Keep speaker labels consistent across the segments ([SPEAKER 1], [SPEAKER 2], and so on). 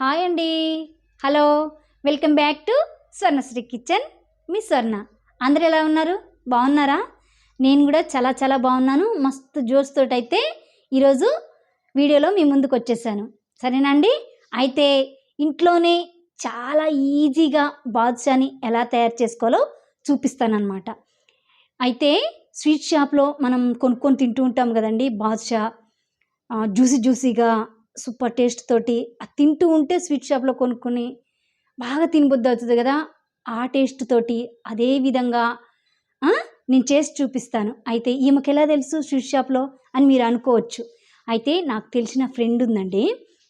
[SPEAKER 1] Hi అండి. Hello welcome back to Swarnasri kitchen. మీ స్వర్ణ. అందరు ఎలా ఉన్నారు? బాగున్నారా? నేను కూడా చాలా చాలా బాగున్నాను. మస్తు జోస్ తోటి అయితే ఈరోజు వీడియోలో మీ ముందుకు వచ్చేసాను. సరేనండి అయితే ఇంట్లోనే చాలా ఈజీగా బాదుషాని ఎలా తయారు చేసుకోవాలో చూపిస్తానన్నమాట. అయితే స్వీట్ షాప్లో మనం కొనుక్కొని తింటూ ఉంటాం కదండి బాదుషా. జ్యూసీ జ్యూసీగా సూపర్ టేస్ట్ తోటి అది తింటూ ఉంటే స్వీట్ షాప్లో కొనుక్కొని బాగా తినబుద్ధి అవుతుంది కదా. ఆ టేస్ట్ తోటి అదే విధంగా నేను చేసి చూపిస్తాను. అయితే ఈమెకి ఎలా తెలుసు స్వీట్ షాప్లో అని మీరు అనుకోవచ్చు. అయితే నాకు తెలిసిన ఫ్రెండ్ ఉందండి.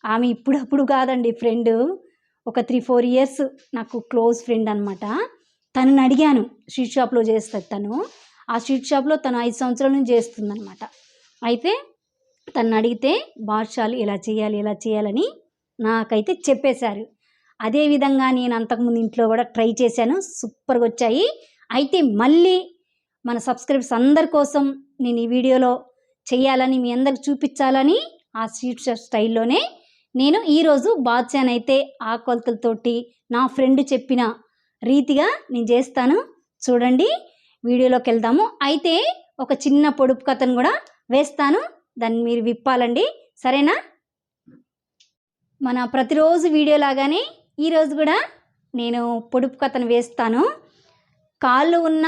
[SPEAKER 1] ఆమె ఇప్పుడప్పుడు కాదండి ఫ్రెండ్. ఒక త్రీ ఫోర్ ఇయర్స్ నాకు క్లోజ్ ఫ్రెండ్ అనమాట తనని అడిగాను స్వీట్ షాప్లో చేస్తుంది తను. ఆ స్వీట్ షాప్లో తను ఐదు సంవత్సరాల నుంచి చేస్తుందనమాట అయితే తను అడిగితే బాద్షాలు ఇలా చేయాలి ఇలా చేయాలని నాకైతే చెప్పేశారు. అదేవిధంగా నేను అంతకుముందు ఇంట్లో కూడా ట్రై చేశాను. సూపర్గా వచ్చాయి. అయితే మళ్ళీ మన సబ్స్క్రైబర్స్ అందరి కోసం నేను ఈ వీడియోలో చేయాలని మీ అందరికి చూపించాలని ఆ స్వీట్ షాప్ స్టైల్లోనే నేను ఈరోజు బాద్షాన్ అయితే ఆ కొలతలతోటి నా ఫ్రెండ్ చెప్పిన రీతిగా నేను చేస్తాను. చూడండి వీడియోలోకి వెళ్దాము. అయితే ఒక చిన్న పొడుపు కథను కూడా వేస్తాను. దాన్ని మీరు విప్పాలండి. సరేనా? మన ప్రతిరోజు వీడియో లాగానే ఈరోజు కూడా నేను పొడుపు కథను వేస్తాను. కాళ్ళు ఉన్న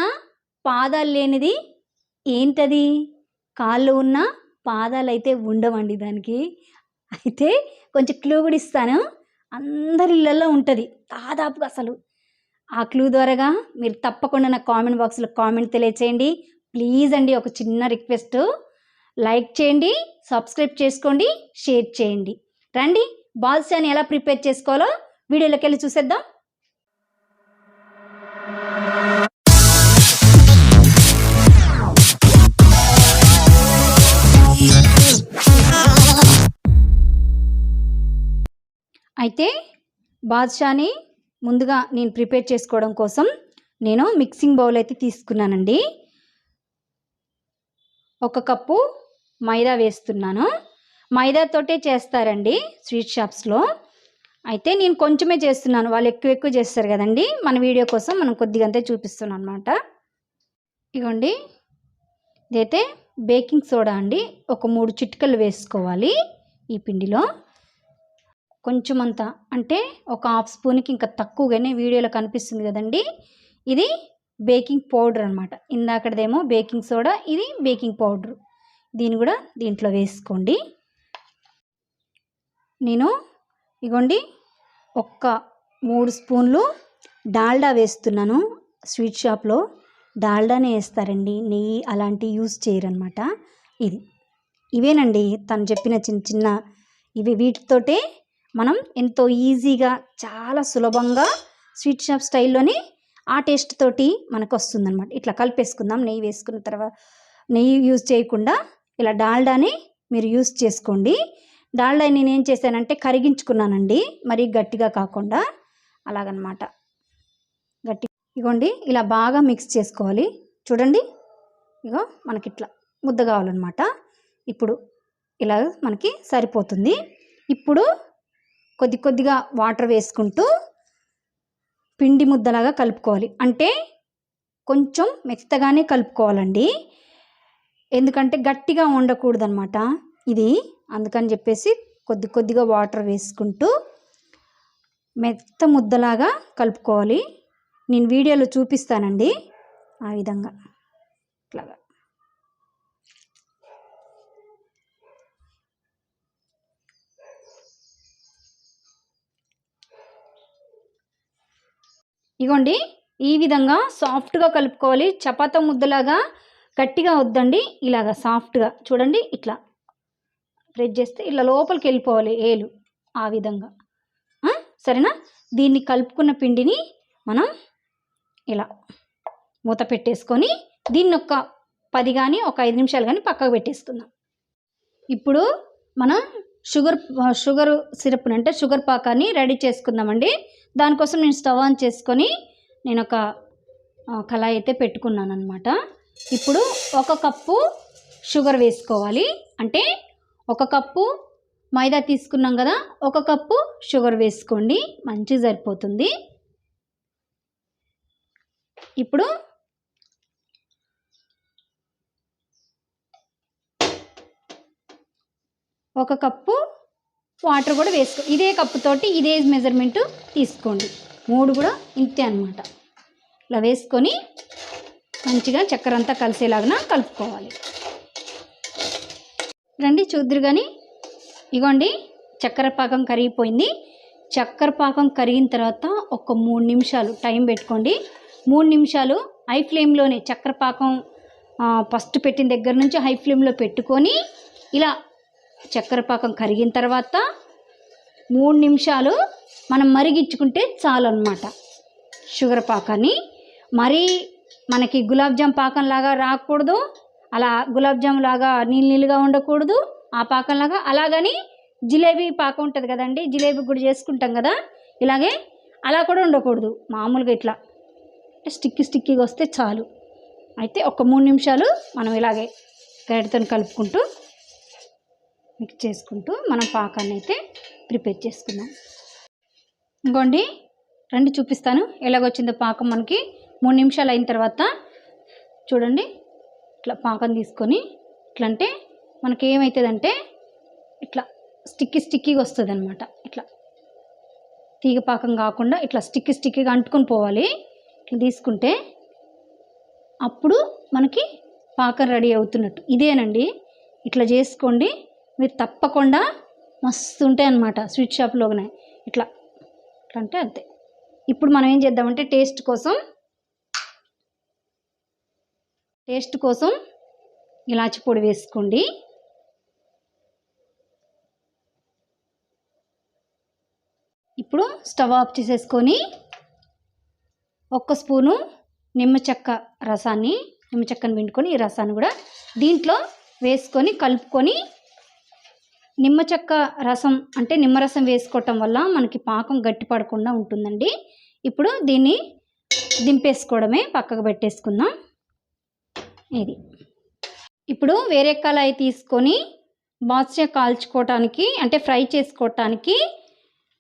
[SPEAKER 1] పాదాలు లేనిది ఏంటది? కాళ్ళు ఉన్న పాదాలు అయితే ఉండవండి దానికి. అయితే కొంచెం క్లూ కూడా ఇస్తాను. అందరి ఇళ్ళల్లో ఉంటుంది. దాదాపుగా అసలు. ఆ క్లూ ద్వారాగా మీరు తప్పకుండా నా కామెంట్ బాక్స్లో కామెంట్ తెలియచేయండి. ప్లీజ్ అండి ఒక చిన్న రిక్వెస్ట్. లైక్ చేయండి సబ్స్క్రైబ్ చేసుకోండి షేర్ చేయండి. రండి బాల్సాని ఎలా ప్రిపేర్ చేసుకోవాలో వీడియోలోకి వెళ్ళి చూసేద్దాం. అయితే బాద్షాని ముందుగా నేను ప్రిపేర్ చేసుకోవడం కోసం నేను మిక్సింగ్ బౌల్ అయితే తీసుకున్నానండి. ఒక కప్పు మైదా వేస్తున్నాను. మైదాతోటే చేస్తారండి స్వీట్ షాప్స్లో. అయితే నేను కొంచెమే చేస్తున్నాను. వాళ్ళు ఎక్కువ ఎక్కువ చేస్తారు కదండి. మన వీడియో కోసం మనం కొద్దిగా అంతే చూపిస్తున్నాం అనమాట ఇగోండి. ఇదైతే బేకింగ్ సోడా అండి. ఒక మూడు చిటికలు వేసుకోవాలి ఈ పిండిలో. కొంచెం అంత అంటే ఒక హాఫ్ స్పూన్కి ఇంకా తక్కువగానే వీడియోలో కనిపిస్తుంది కదండి. ఇది బేకింగ్ పౌడర్ అనమాట ఇందాకడదేమో బేకింగ్ సోడా ఇది బేకింగ్ పౌడర్. దీన్ని కూడా దీంట్లో వేసుకోండి. నేను ఇగోండి ఒక్క మూడు స్పూన్లు డాల్డా వేస్తున్నాను. స్వీట్ షాప్లో డాల్డానే వేస్తారండి. నెయ్యి అలాంటివి యూస్ చేయరనమాట ఇది. ఇవేనండి తను చెప్పిన చిన్న చిన్న ఇవి వీటితోటే మనం ఎంతో ఈజీగా చాలా సులభంగా స్వీట్ షాప్ స్టైల్లోనే ఆ టేస్ట్ తోటి మనకు వస్తుందన్నమాట ఇట్లా కలిపేసుకుందాం. నెయ్యి వేసుకున్న తర్వాత నెయ్యి యూజ్ చేయకుండా ఇలా డాల్డాని మీరు యూస్ చేసుకోండి. డాల్డా నేను ఏం చేశానంటే కరిగించుకున్నానండి. మరీ గట్టిగా కాకుండా అలాగనమాట. గట్టి ఇగోండి ఇలా బాగా మిక్స్ చేసుకోవాలి. చూడండి. ఇగో మనకి ఇట్లా ముద్ద కావాలన్నమాట ఇప్పుడు ఇలా మనకి సరిపోతుంది. ఇప్పుడు కొద్ది కొద్దిగా వాటర్ వేసుకుంటూ పిండి ముద్దలాగా కలుపుకోవాలి. అంటే కొంచెం మెత్తగానే కలుపుకోవాలండి. ఎందుకంటే గట్టిగా ఉండకూడదనమాట ఇది అందుకని చెప్పేసి కొద్ది కొద్దిగా వాటర్ వేసుకుంటూ మెత్త ముద్దలాగా కలుపుకోవాలి. నేను వీడియోలో చూపిస్తానండి. ఆ విధంగా ఇట్లాగా. ఇగోండి ఈ విధంగా సాఫ్ట్గా కలుపుకోవాలి. చపాత ముద్దలాగా గట్టిగా వద్దండి ఇలాగా సాఫ్ట్గా. చూడండి ఇట్లా. ప్రెస్ చేస్తే ఇట్లా లోపలికి వెళ్ళిపోవాలి ఏలు ఆ విధంగా. సరేనా? దీన్ని కలుపుకున్న పిండిని మనం ఇలా మూత పెట్టేసుకొని దీన్ని ఒక పది కానీ ఒక ఐదు నిమిషాలు కానీ పక్కకు పెట్టేసుకుందాం. ఇప్పుడు మనం షుగర్ షుగర్ సిరప్ని అంటే షుగర్ పాకాన్ని రెడీ చేసుకుందామండి. దానికోసం నేను స్టవ్ ఆన్ చేసుకొని నేను ఒక కళాయి అయితే పెట్టుకున్నాను అనమాట ఇప్పుడు ఒక కప్పు షుగర్ వేసుకోవాలి. అంటే ఒక కప్పు మైదా తీసుకున్నాం కదా ఒక కప్పు షుగర్ వేసుకోండి. మంచిగా సరిపోతుంది. ఇప్పుడు ఒక కప్పు వాటర్ కూడా వేసుకో ఇదే కప్పుతోటి ఇదే మెజర్మెంట్ తీసుకోండి. మూడు కూడా ఇంతే అనమాట ఇలా వేసుకొని మంచిగా చక్కెర అంతా కలిసేలాగా కలుపుకోవాలి. రండి చూద్దరు కానీ ఇగోండి చక్కెర పాకం కరిగిపోయింది. చక్కెర పాకం కరిగిన తర్వాత ఒక మూడు నిమిషాలు టైం పెట్టుకోండి. మూడు నిమిషాలు హై ఫ్లేమ్లోనే చక్కెర పాకం ఫస్ట్ పెట్టిన దగ్గర నుంచి హై ఫ్లేమ్లో పెట్టుకొని ఇలా చక్కెర పాకం కరిగిన తర్వాత మూడు నిమిషాలు మనం మరిగించుకుంటే చాలు అనమాట షుగర్ పాకాన్ని. మరీ మనకి గులాబ్ జామ్ పాకంలాగా రాకూడదు. అలా గులాబ్ జామ్ లాగా నీళ్ళు నీళ్ళుగా ఉండకూడదు. ఆ పాకంలాగా అలాగని జిలేబీ పాకం ఉంటుంది కదండి జిలేబీ కూడా చేసుకుంటాం కదా ఇలాగే అలా కూడా ఉండకూడదు మామూలుగా ఇట్లా. స్టిక్కి స్టిక్కీగా వస్తే చాలు. అయితే ఒక మూడు నిమిషాలు మనం ఇలాగే గరిటతో కలుపుకుంటూ మిక్స్ చేసుకుంటూ మనం పాకాన్ని అయితే ప్రిపేర్ చేసుకుందాం. ఇంకోండి రండి చూపిస్తాను. ఎలాగొచ్చిందో పాకం మనకి. మూడు నిమిషాలు అయిన తర్వాత చూడండి ఇట్లా పాకం తీసుకొని ఇట్లా అంటే మనకి ఏమవుతుందంటే ఇట్లా స్టిక్కీ స్టిక్కీగా వస్తుంది అనమాట ఇట్లా తీగ పాకం కాకుండా ఇట్లా స్టిక్కీ స్టిక్కీగా అంటుకొని పోవాలి. ఇట్లా తీసుకుంటే అప్పుడు మనకి పాకం రెడీ అవుతున్నట్టు. ఇదేనండి. ఇట్లా చేసుకోండి. మీరు తప్పకుండా మస్తు ఉంటాయి అన్నమాట స్వీట్ షాప్లోనే. ఇట్లా ఇట్లా అంటే అంతే. ఇప్పుడు మనం ఏం చేద్దామంటే టేస్ట్ కోసం టేస్ట్ కోసం ఇలాచి పొడి వేసుకోండి. ఇప్పుడు స్టవ్ ఆఫ్ చేసేసుకొని ఒక్క స్పూను నిమ్మచెక్క రసాన్ని నిమ్మ చెక్కను పిండుకొని ఈ రసాన్ని కూడా దీంట్లో వేసుకొని కలుపుకొని నిమ్మ చెక్క రసం అంటే నిమ్మరసం వేసుకోవటం వల్ల మనకి పాకం గట్టి పడకుండా ఉంటుందండి. ఇప్పుడు దీన్ని దింపేసుకోవడమే పక్కకు పెట్టేసుకుందాం. ఇది. ఇప్పుడు వేరే కళాయి తీసుకొని బాద్షా కాల్చుకోవటానికి అంటే ఫ్రై చేసుకోవటానికి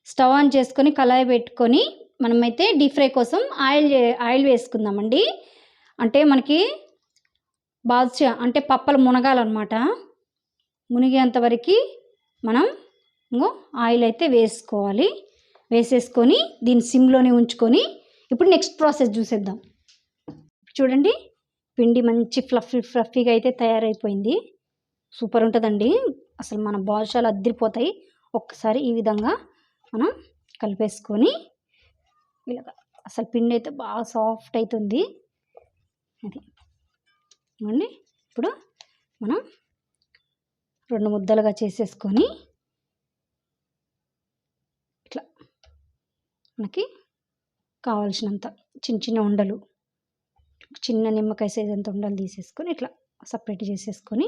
[SPEAKER 1] స్టవ్ ఆన్ చేసుకొని కళాయి పెట్టుకొని మనమైతే డీప్ ఫ్రై కోసం ఆయిల్ ఆయిల్ వేసుకుందామండి. అంటే మనకి బాద్షా అంటే పప్పలు మునగాలన్నమాట. మునిగేంతవరకు మనం ఇంకో ఆయిల్ అయితే వేసుకోవాలి. వేసేసుకొని దీన్ని సిమ్లోనే ఉంచుకొని ఇప్పుడు నెక్స్ట్ ప్రాసెస్ చూసేద్దాం. చూడండి. పిండి మంచి ఫ్లఫీ ఫ్లఫీగా అయితే తయారైపోయింది. సూపర్ ఉంటుందండి. అసలు మన బాదుషాలు అద్దరిపోతాయి. ఒక్కసారి ఈ విధంగా మనం కలిపేసుకొని ఇలాగ అసలు పిండి అయితే బాగా సాఫ్ట్ అవుతుంది అది ఇవ్వండి ఇప్పుడు మనం రెండు ముద్దలుగా చేసేసుకొని ఇట్లా మనకి కావాల్సినంత చిన్న చిన్న ఉండలు చిన్న నిమ్మకాయ సైజ్ అంత ఉండలు తీసేసుకొని ఇట్లా సపరేట్ చేసేసుకొని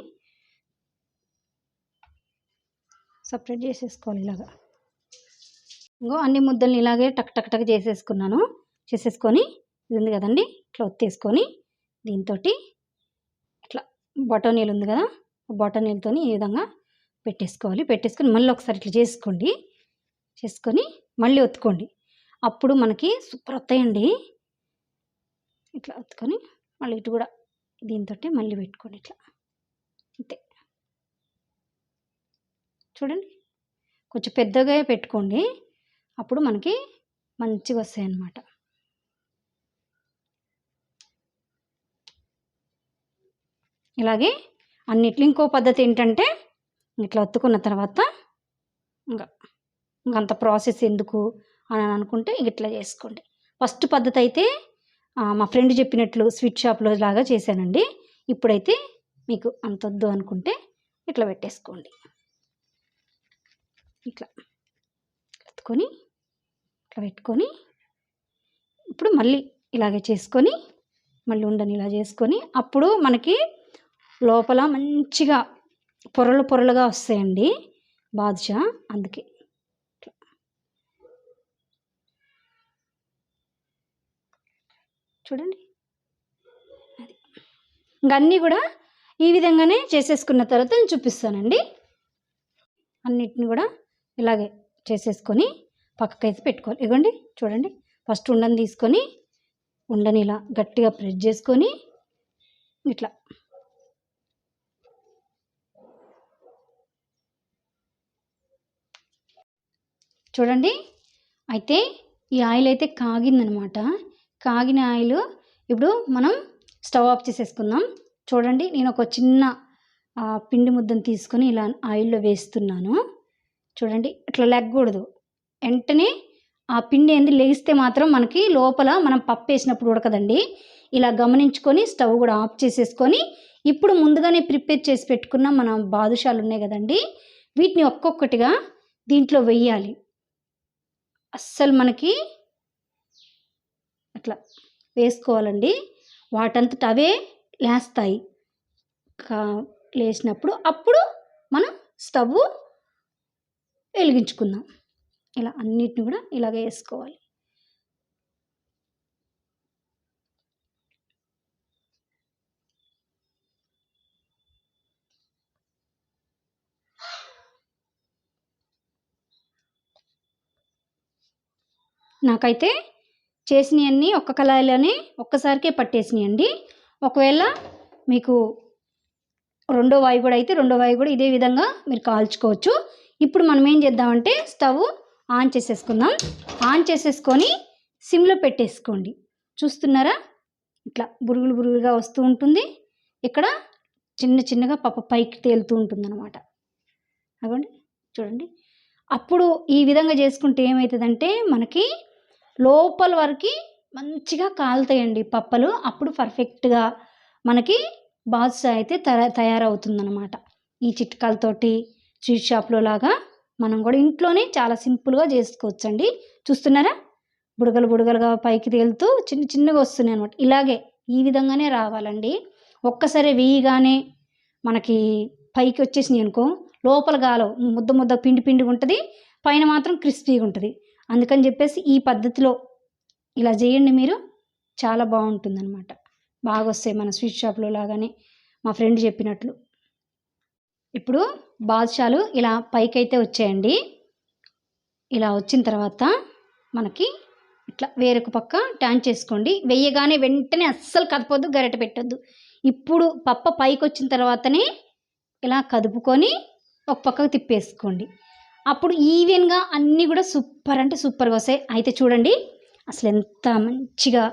[SPEAKER 1] సపరేట్ చేసేసుకోవాలి ఇలాగా. ఇంకో అన్ని ముద్దల్ని ఇలాగే టక్ టక్ టక్ చేసేసుకున్నాను. చేసేసుకొని ఇది ఉంది కదండి ఇట్లా ఒత్తేసుకొని దీంతో ఇట్లా బొటనీలు ఉంది కదా బొటనీలతో ఈ విధంగా పెట్టేసుకోవాలి. పెట్టేసుకొని మళ్ళీ ఒకసారి ఇట్లా చేసుకోండి. చేసుకొని మళ్ళీ ఒత్తుకోండి. అప్పుడు మనకి సూపర్ వస్తాయండి ఇట్లా అతుకొని మళ్ళీ ఇటు కూడా దీంతో మళ్ళీ పెట్టుకోండి ఇట్లా. అంతే. చూడండి. కొంచెం పెద్దగా పెట్టుకోండి. అప్పుడు మనకి మంచిగా వస్తాయి అన్నమాట ఇలాగే అన్నిట్లో ఇంకో పద్ధతి ఏంటంటే ఇట్లా ఒత్తుకున్న తర్వాత ఇంకా ఇంకంత ప్రాసెస్ ఎందుకు అని అనుకుంటే ఇట్లా చేసుకోండి. ఫస్ట్ పద్ధతి అయితే మా ఫ్రెండ్ చెప్పినట్లు స్వీట్ షాప్లో లాగా చేశానండి. ఇప్పుడైతే మీకు అంత వద్దు అనుకుంటే ఇట్లా పెట్టేసుకోండి. ఇట్లా ఎత్తుకొని ఇట్లా పెట్టుకొని ఇప్పుడు మళ్ళీ ఇలాగే చేసుకొని మళ్ళీ ఉండని ఇలా చేసుకొని అప్పుడు మనకి లోపల మంచిగా పొరలు పొరలుగా వస్తాయండి బాదుషా. అందుకే ఇట్లా. చూడండి. అది. ఇంకా అన్నీ కూడా ఈ విధంగానే చేసేసుకున్న తర్వాత నేను చూపిస్తానండి. అన్నిటిని కూడా ఇలాగే చేసేసుకొని పక్కకైతే పెట్టుకోవాలి. ఇవ్వండి చూడండి. ఫస్ట్ ఉండని తీసుకొని ఉండని ఇలా గట్టిగా ప్రెస్ చేసుకొని ఇట్లా. చూడండి అయితే ఈ ఆయిల్ అయితే కాగిందనమాట. కాగిన ఆయిల్ ఇప్పుడు మనం స్టవ్ ఆఫ్ చేసేసుకుందాం. చూడండి నేను ఒక చిన్న ఆ, పిండి ముద్దను తీసుకొని ఇలా ఆయిల్లో వేస్తున్నాను. చూడండి ఇట్లా లెగ్గకూడదు వెంటనే ఆ పిండి ఏంది లెగిస్తే మాత్రం మనకి లోపల మనం పప్పు వేసినప్పుడు ఉడకదండి. ఇలా గమనించుకొని స్టవ్ కూడా ఆఫ్ చేసేసుకొని ఇప్పుడు ముందుగానే ప్రిపేర్ చేసి పెట్టుకున్న మన బాదుషాలు ఉన్నాయి కదండి వీటిని ఒక్కొక్కటిగా దీంట్లో వెయ్యాలి అస్సలు మనకి అట్లా వేసుకోవాలండి. వాటంతట అవే లేస్తాయి. కా లేచినప్పుడు అప్పుడు మనం స్టవ్ వెలిగించుకుందాం. ఇలా అన్నిటిని కూడా ఇలాగే వేసుకోవాలి. నాకైతే చేసినవన్నీ ఒక్క కళాయిలోనే ఒక్కసారికే పట్టేసినాయండి. ఒకవేళ మీకు రెండో వాయి కూడా అయితే రెండో వాయి కూడా ఇదే విధంగా మీరు కాల్చుకోవచ్చు. ఇప్పుడు మనం ఏం చేద్దామంటే స్టవ్ ఆన్ చేసేసుకుందాం. ఆన్ చేసేసుకొని సిమ్లో పెట్టేసుకోండి. చూస్తున్నారా? ఇట్లా బురుగులు బురుగులుగా వస్తూ ఉంటుంది. ఇక్కడ చిన్న చిన్నగా పప్ప పైకి తేలుతూ ఉంటుంది అనమాట అవ్వండి చూడండి. అప్పుడు ఈ విధంగా చేసుకుంటే ఏమవుతుందంటే మనకి లోపల వరకు మంచిగా కాలుతాయండి పప్పలు. అప్పుడు పర్ఫెక్ట్గా మనకి బాదుషా అయితే తయా తయారవుతుందన్నమాట. ఈ చిట్కాలతోటి స్వీట్ షాప్లో లాగా మనం కూడా ఇంట్లోనే చాలా సింపుల్గా చేసుకోవచ్చండి. చూస్తున్నారా? బుడగలు బుడగలుగా పైకి తేలుతూ చిన్న చిన్నగా వస్తున్నాయి అనమాట ఇలాగే ఈ విధంగానే రావాలండి. ఒక్కసారి వేయగానే మనకి పైకి వచ్చేసినాయి అనుకో లోపల గాలో ముద్ద ముద్ద పిండి పిండిగా ఉంటుంది పైన మాత్రం క్రిస్పీగా ఉంటుంది. అందుకని చెప్పేసి ఈ పద్ధతిలో ఇలా చేయండి మీరు. చాలా బాగుంటుంది అనమాట బాగా వస్తాయి మన స్వీట్ షాప్లో లాగానే. మా ఫ్రెండ్ చెప్పినట్లు. ఇప్పుడు బాదుషాలు ఇలా పైకైతే వచ్చాయండి. ఇలా వచ్చిన తర్వాత మనకి ఇట్లా వేరొక పక్క ట్యాన్ చేసుకోండి. వెయ్యగానే వెంటనే అస్సలు కదపొద్దు గరిట పెట్టొద్దు. ఇప్పుడు పప్ప పైకి వచ్చిన తర్వాతనే ఇలా కదుపుకొని ఒక పక్కకు తిప్పేసుకోండి. అప్పుడు ఈవెన్గా అన్నీ కూడా సూపర్ అంటే సూపర్గా వస్తాయి. అయితే చూడండి అసలు ఎంత మంచిగా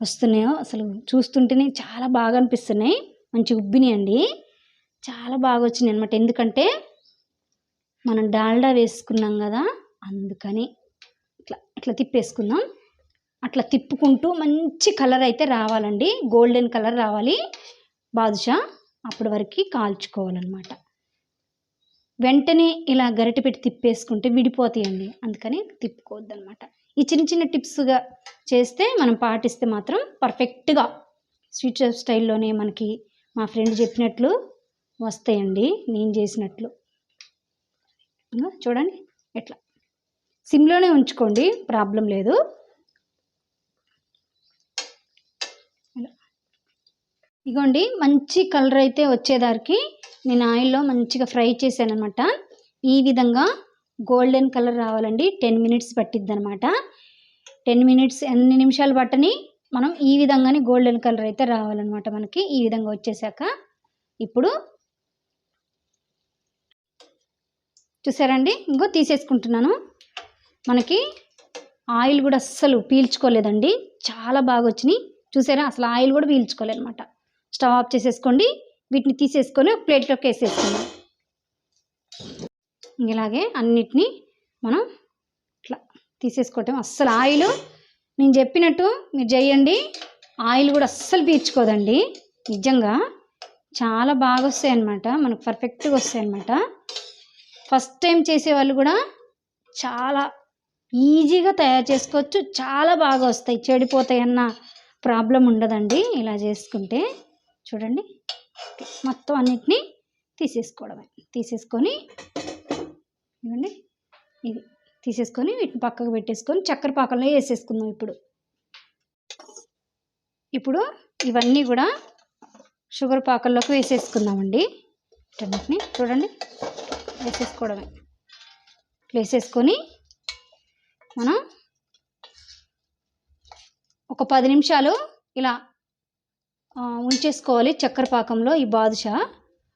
[SPEAKER 1] వస్తున్నాయో అసలు చూస్తుంటేనే చాలా బాగా అనిపిస్తున్నాయి. మంచి ఉబ్బినాయండి. చాలా బాగా వచ్చినాయి అనమాట ఎందుకంటే మనం డాల్డా వేసుకున్నాం కదా అందుకని ఇట్లా ఇట్లా తిప్పేసుకుందాం. అట్లా తిప్పుకుంటూ మంచి కలర్ అయితే రావాలండి. గోల్డెన్ కలర్ రావాలి. బాదుషా అప్పటి వరకు కాల్చుకోవాలన్నమాట. వెంటనే ఇలా గరిటె పెట్టి తిప్పేసుకుంటే విడిపోతాయండి. అందుకని తిప్పుకోవద్దు అనమాట ఈ చిన్న చిన్న టిప్స్గా చేస్తే మనం పాటిస్తే మాత్రం పర్ఫెక్ట్గా స్వీట్ స్టైల్లోనే మనకి మా ఫ్రెండ్ చెప్పినట్లు వస్తాయండి. నేను చేసినట్లు. చూడండి ఎట్లా? సిమ్లోనే ఉంచుకోండి ప్రాబ్లం లేదు ఇలా. ఇగోండి మంచి కలర్ అయితే వచ్చేదానికి నేను ఆయిల్లో మంచిగా ఫ్రై చేశానమాట ఈ విధంగా గోల్డెన్ కలర్ రావాలండి టెన్ మినిట్స్ పట్టిద్ది అనమాట టెన్ మినిట్స్ ఎన్ని నిమిషాలు పట్టని మనం ఈ విధంగానే గోల్డెన్ కలర్ అయితే రావాలన్నమాట మనకి ఈ విధంగా వచ్చేసాక ఇప్పుడు చూసారండి ఇంకో తీసేసుకుంటున్నాను. మనకి ఆయిల్ కూడా అస్సలు పీల్చుకోలేదండి చాలా బాగా వచ్చినాయి చూసారా అసలు ఆయిల్ కూడా పీల్చుకోలేదు అనమాట స్టవ్ ఆఫ్ చేసేసుకోండి. వీటిని తీసేసుకొని ఒక ప్లేట్లోకి వేసేసుకోండి ఇలాగే అన్నిటినీ మనం ఇట్లా తీసేసుకోవటం. అస్సలు ఆయిల్ నేను చెప్పినట్టు మీరు చేయండి. ఆయిల్ కూడా అస్సలు పీల్చుకోదండి. నిజంగా చాలా బాగా వస్తాయి అన్నమాట మనకు పర్ఫెక్ట్గా వస్తాయి అన్నమాట ఫస్ట్ టైం చేసేవాళ్ళు కూడా చాలా ఈజీగా తయారు చేసుకోవచ్చు. చాలా బాగా వస్తాయి. చెడిపోతాయి అన్న ప్రాబ్లం ఉండదండి ఇలా చేసుకుంటే. చూడండి. మొత్తం అన్నిటినీ తీసేసుకోవడమే. తీసేసుకొని ఇవ్వండి. ఇది తీసేసుకొని వీటిని పక్కకు పెట్టేసుకొని చక్కెర పాకంలో వేసేసుకుందాం ఇప్పుడు. ఇప్పుడు ఇవన్నీ కూడా షుగర్ పాకంలోకి వేసేసుకుందామండి. వీటన్నిటిని చూడండి. వేసేసుకోవడమే. వేసేసుకొని మనం ఒక పది నిమిషాలు ఇలా ఉంచేసుకోవాలి చక్కెర పాకంలో ఈ బాదుషా.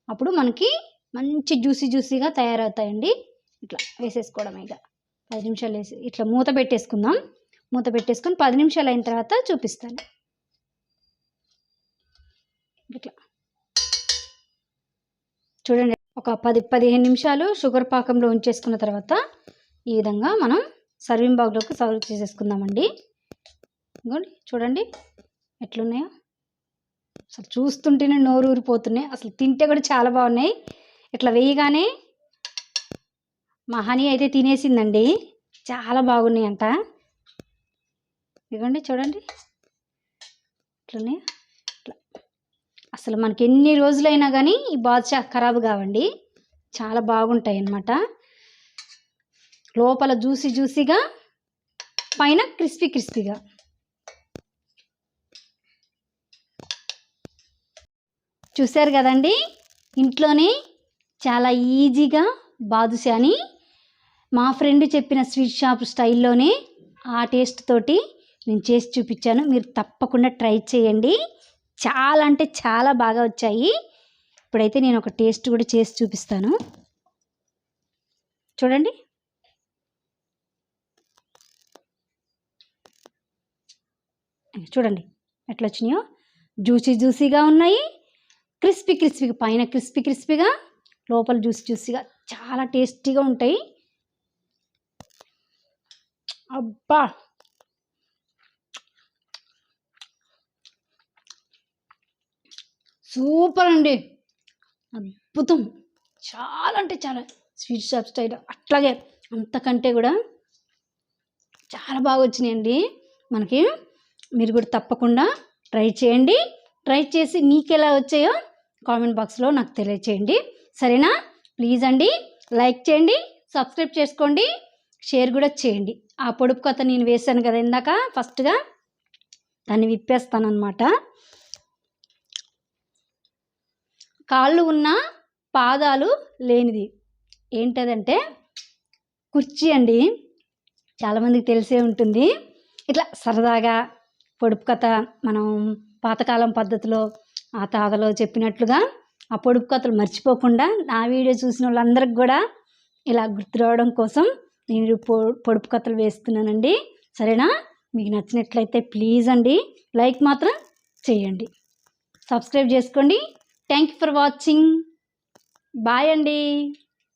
[SPEAKER 1] అప్పుడు మనకి మంచి జ్యూసీ జ్యూసీగా తయారవుతాయండి. ఇట్లా వేసేసుకోవడం ఇక. పది నిమిషాలు వేసి ఇట్లా మూత పెట్టేసుకుందాం. మూత పెట్టేసుకొని పది నిమిషాలు అయిన తర్వాత చూపిస్తాను. ఇట్లా. చూడండి ఒక పది పదిహేను నిమిషాలు షుగర్ పాకంలో ఉంచేసుకున్న తర్వాత ఈ విధంగా మనం సర్వింగ్ బాగ్లోకి సర్వ్ చేసేసుకుందామండి. చూడండి ఎట్లున్నాయో. అసలు చూస్తుంటేనే నోరు ఊరిపోతున్నాయి అసలు తింటే కూడా చాలా బాగున్నాయి. ఇట్లా వేయగానే మా హనీ అయితే తినేసిందండి. చాలా బాగున్నాయి అంట ఇదిగోండి చూడండి. ఇట్లున్నాయి. ఇట్లా. అసలు మనకి ఎన్ని రోజులైనా కానీ ఈ బాద్షా ఖరాబ్ కావండి. చాలా బాగుంటాయి అన్నమాట. లోపల జ్యూసీ జ్యూసీగా పైన క్రిస్పీ క్రిస్పీగా. చూశారు కదండి? ఇంట్లోనే చాలా ఈజీగా బాదుషాని మా ఫ్రెండ్ చెప్పిన స్వీట్ షాప్ స్టైల్లోనే ఆ టేస్ట్ తోటి నేను చేసి చూపించాను. మీరు తప్పకుండా ట్రై చేయండి. చాలా అంటే చాలా బాగా వచ్చాయి. ఇప్పుడైతే నేను ఒక టేస్ట్ కూడా చేసి చూపిస్తాను. చూడండి. చూడండి. ఎట్లా వచ్చినాయో జ్యూసీ జ్యూసీగా ఉన్నాయి. క్రిస్పీ క్రిస్పీ పైన క్రిస్పీ క్రిస్పీగా లోపల జ్యూస్ జ్యూసీగా చాలా టేస్టీగా ఉంటాయి. అబ్బా! సూపర్ అండి. అద్భుతం. చాలా అంటే చాలా. స్వీట్ షాప్ స్టైల్ అట్లాగే అంతకంటే కూడా చాలా బాగా వచ్చినాయండి. మనకి మీరు కూడా తప్పకుండా ట్రై చేయండి. ట్రై చేసి మీకు ఎలా వచ్చాయో కామెంట్ బాక్స్లో నాకు తెలియచేయండి. సరేనా? ప్లీజ్ అండి లైక్ చేయండి సబ్స్క్రైబ్ చేసుకోండి షేర్ కూడా చేయండి. ఆ పొడుపు కొత్త నేను వేసాను కదా ఇందాక ఫస్ట్గా దాన్ని విప్పేస్తానమాట కాళ్ళు ఉన్న పాదాలు లేనిది. ఏంటదంటే కుర్చీ అండి. చాలామందికి తెలిసే ఉంటుంది. ఇట్లా సరదాగా పొడుపు కథ మనం పాతకాలం పద్ధతిలో ఆ తాతలో చెప్పినట్లుగా ఆ పొడుపు కథలు మర్చిపోకుండా నా వీడియో చూసిన వాళ్ళందరికి కూడా ఇలా గుర్తు రావడం కోసం నేను పొ పొడుపు కథలు వేస్తున్నానండి. సరేనా? మీకు నచ్చినట్లయితే ప్లీజ్ అండి లైక్ మాత్రం చేయండి. సబ్స్క్రైబ్ చేసుకోండి. Thank you for watching. Bye అండి.